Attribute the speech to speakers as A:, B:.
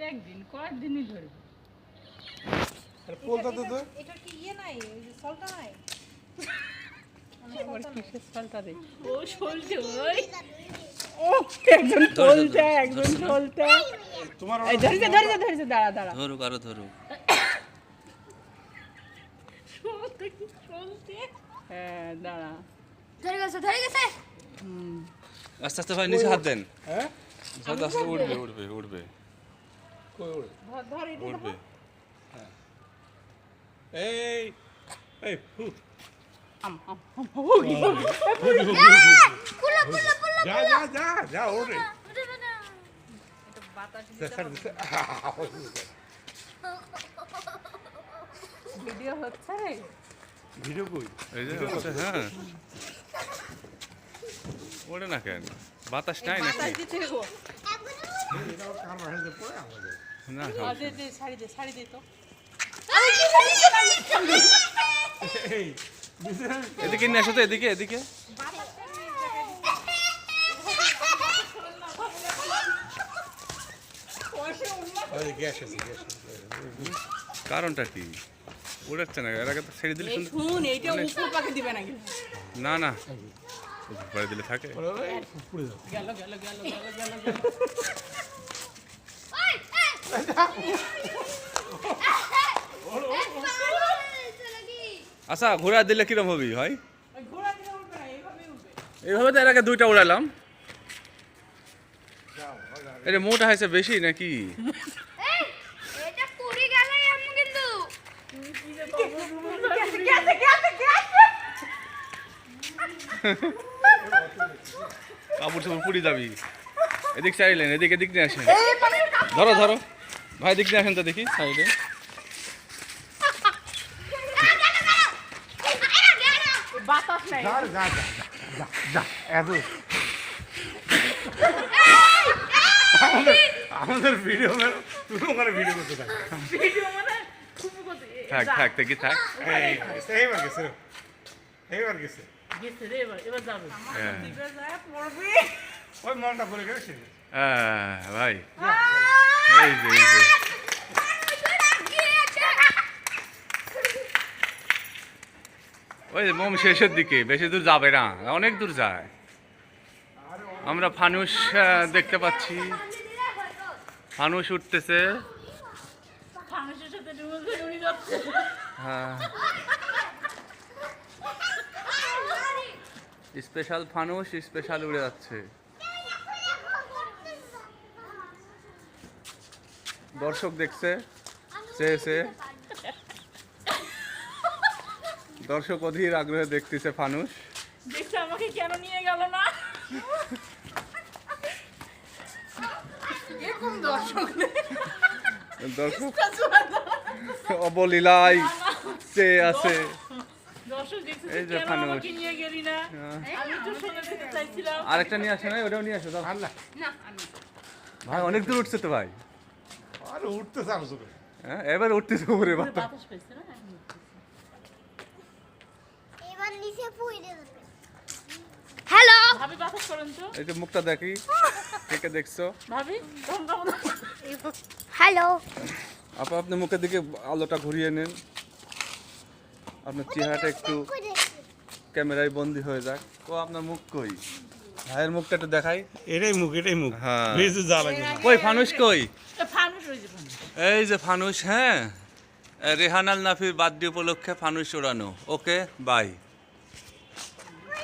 A: দেখদিন কয়েকদিনই ধরবে।
B: আরে তো
C: এটা কি ইয়ে নাই? সলটা নাই?
A: আবার কিসের ফলটা রে ও সলতে ওই। ও একজন সলতে একজন সলতে
B: তোমার
A: এই ধরেছে ধরেছে ধরেছে দাঁড়া দাঁড়া।
D: ধরুক আরও ধরুক।
A: সলতে কি সলতে হ্যাঁ দাঁড়া।
E: ধরে গেছে ধরে গেছে?
A: হুম।
D: আস্তে আস্তে ভাই নিচে হাত দেন।
B: হ্যাঁ?
D: আস্তে আস্তে উঠবে উঠবে উঠবে।
B: কই ওরে
A: ধর ধর এটা
D: উঠবে
B: এই এই ফু
A: আম
B: যা যা যা যা
A: বাতাস ভিডিও হচ্ছে
B: ভিডিও কই
D: এই যে হচ্ছে, হ্যাঁ না কেন বাতাস নাই
A: বাতাস
D: নাকি
A: দিতে গো
B: এটা কার বাহিরে পড়ে আমাদের
D: না
A: দে দে শাড়ি দে শাড়ি দে তো।
D: এদিকে নিয়ে আসো তো এদিকে। এদিকে কারণটা কি? উড়াচ্ছে না এর আগে তো ছেড়ে দিলে
A: শুন এইটা উপর পাকে দিবে না কিন্তু
D: না না। উপরে দিলে থাকে।
A: গেল গেল গেল গেল গেল।
D: আচ্ছা ঘোরা দিলে কিরম হবি
A: ঘোড়া উঠবে
D: এইভাবে তো এর আগে দুইটা উড়ালাম। এটা মোটা হয়েছে বেশি নাকি? কাপড় চাপড় পুড়ি যাবি। এদিক চাইলেন এদিক এদিক নিয়ে আসেন। ধরো ধরো। ভাই দিক নিয়ে আসেন তো দেখি। সাইডে।
A: বাতাস নাই।
B: যা যা যা যা যা এত। আমাদের আমাদের ভিডিও তুমি ওখানে ভিডিও করতে থাকো।
A: ভিডিও মানে
D: থাক থাক দেখি থাক।
B: এই এইবার গেছে এইবার গেছে।
A: গেছে রে এবার এবার যাবে।
D: হ্যাঁ।
B: ওই মনটা পড়ে গেছে?
D: আহ, ভাই। এই যে এই যে। ওই মোম শেষের দিকে বেশি দূর যাবে না অনেক দূর যায়। আমরা ফানুস দেখতে পাচ্ছি। ফানুস উঠতেছে। হ্যাঁ। স্পেশাল ফানুস স্পেশাল উড়ে যাচ্ছে। দর্শক দেখছে চেয়েছে। দর্শক অধীর আগ্রহে দেখতেছে ফানুষ।
A: দেখছে আমাকে কেন নিয়ে গেল না? এরকম দর্শক।
D: দর্শক অবলীলায় চেয়ে আছে।
A: দর্শক দেখছে
D: এই যে।
A: আমাকে নিয়ে
D: হ্যাঁ।
A: আমি তো শুনে যেতে চাইছিলাম।
D: আরেকটা নিয়ে আসে না ওটাও নিয়ে আসো ভাই অনেক দূর উঠছে তো ভাই।
B: আরে উঠতে চালো
D: হ্যাঁ এবার উঠতেছে উপরে
A: বাতাস। পেয়েছে না?
E: এবার নিচে পুরি দেবে। হ্যালো!
A: ভাবি বাতাস করেন তো।
D: এই যে মুখটা দেখি কে কে দেখছ?
A: ভাবি তোমরা হয়-
E: হ্যালো!
D: আপা আপনি মুখের দিকে আলোটা ঘুরিয়ে নেন। আপনার চেহারাটা একটু ক্যামেরায় বন্দি হয়ে যাক। ও আপনার মুখ কই? ভাইয়ের মুখটা একটু দেখাই।
B: এটাই মুখ এটাই মুখ।
D: হ্যাঁ। কই ফানুস কই
A: এ, ফানুস রয়েছে ফানুস
D: এই যে ফানুস হ্যাঁ? রেহানাল নাফির বার্থডে উপলক্ষে ফানুস ওড়ানো। Okay bye.